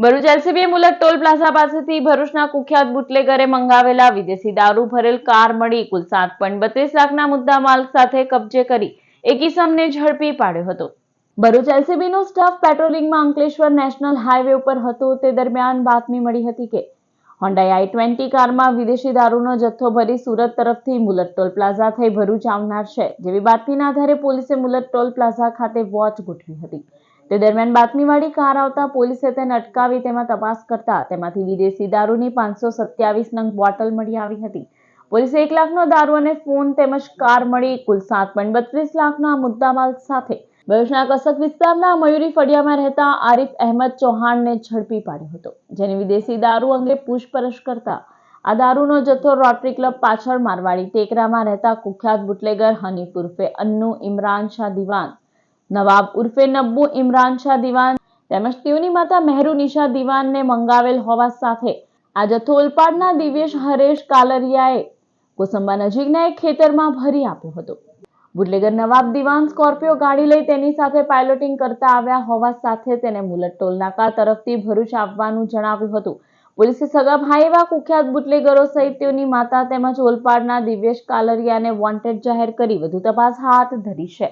ભરૂચ એલસીબીએ Mulad toll plaza પાસેથી ભરૂચના કુખ્યાત બુટલેગરે મંગાવેલા વિદેશી દારૂ ભરેલ કાર મળી કુલ સાત પોઈન્ટ બત્રીસ લાખના મુદ્દા માલ સાથે કબજે કરી એક ઇસમને ઝડપી પાડ્યો હતો. ભરૂચ એલસીબીનો સ્ટાફ પેટ્રોલિંગમાં અંકલેશ્વર નેશનલ હાઈવે ઉપર હતો. તે દરમિયાન બાતમી મળી હતી કે હોન્ડાઈ આઈ ટ્વેન્ટી કારમાં વિદેશી દારૂનો જથ્થો ભરી સુરત તરફથી મુલત ટોલ પ્લાઝા થઈ ભરૂચ આવનાર છે. જેવી બાતમીના આધારે પોલીસે મુલત ટોલ પ્લાઝા ખાતે વોચ ગોઠવી હતી. તે દરમિયાન બાતમીવાળી કાર આવતા પોલીસે તેને અટકાવી તેમાં તપાસ કરતા તેમાંથી વિદેશી દારૂની પાંચસો સત્યાવીસ નંગ બોટલ મળી આવી હતી. પોલીસે એક લાખનો દારૂ અને ફોન તેમજ કાર મળી કુલ સાત પોઈન્ટ બત્રીસ લાખના મુદ્દામાલ સાથે ભરૂચના કસક વિસ્તારના મયુરી ફળિયામાં રહેતા આરિફ અહેમદ ચૌહાણને ઝડપી પાડ્યો હતો, જેની વિદેશી દારૂ અંગે પૂછપરછ કરતા આ દારૂનો જથ્થો રોટરી ક્લબ પાછળ મારવાડી ટેકરામાં રહેતા કુખ્યાત બુટલેગર હનીફ ઉર્ફે અન્નુ ઇમરાન શાહ દિવાન, નવાબ ઉર્ફે નબ્બુ ઇમરાન શાહ દિવાન તેમજ તેઓની માતા મહેરુનિશા દિવાનને મંગાવેલ હોવા સાથે આ જથ્થો ઓલપાડના દિવ્યેશ હરેશ કાલરિયાએ કોસંબા નજીકના એક ખેતરમાં ભરી આપ્યો હતો. બુટલેગર નવાબ દિવાન સ્કોર્પિયો ગાડી લઈ તેની સાથે પાયલોટિંગ કરતા આવ્યા હોવા સાથે તેને મુલત ટોલ નાકા તરફથી ભરૂચ આવવાનું જણાવ્યું હતું. પોલીસે સગા ભાઈ એવા કુખ્યાત બુટલેગરો સહિત તેઓની માતા તેમજ ઓલપાડના દિવ્યેશ કાલરિયાને વોન્ટેડ જાહેર કરી વધુ તપાસ હાથ ધરી છે.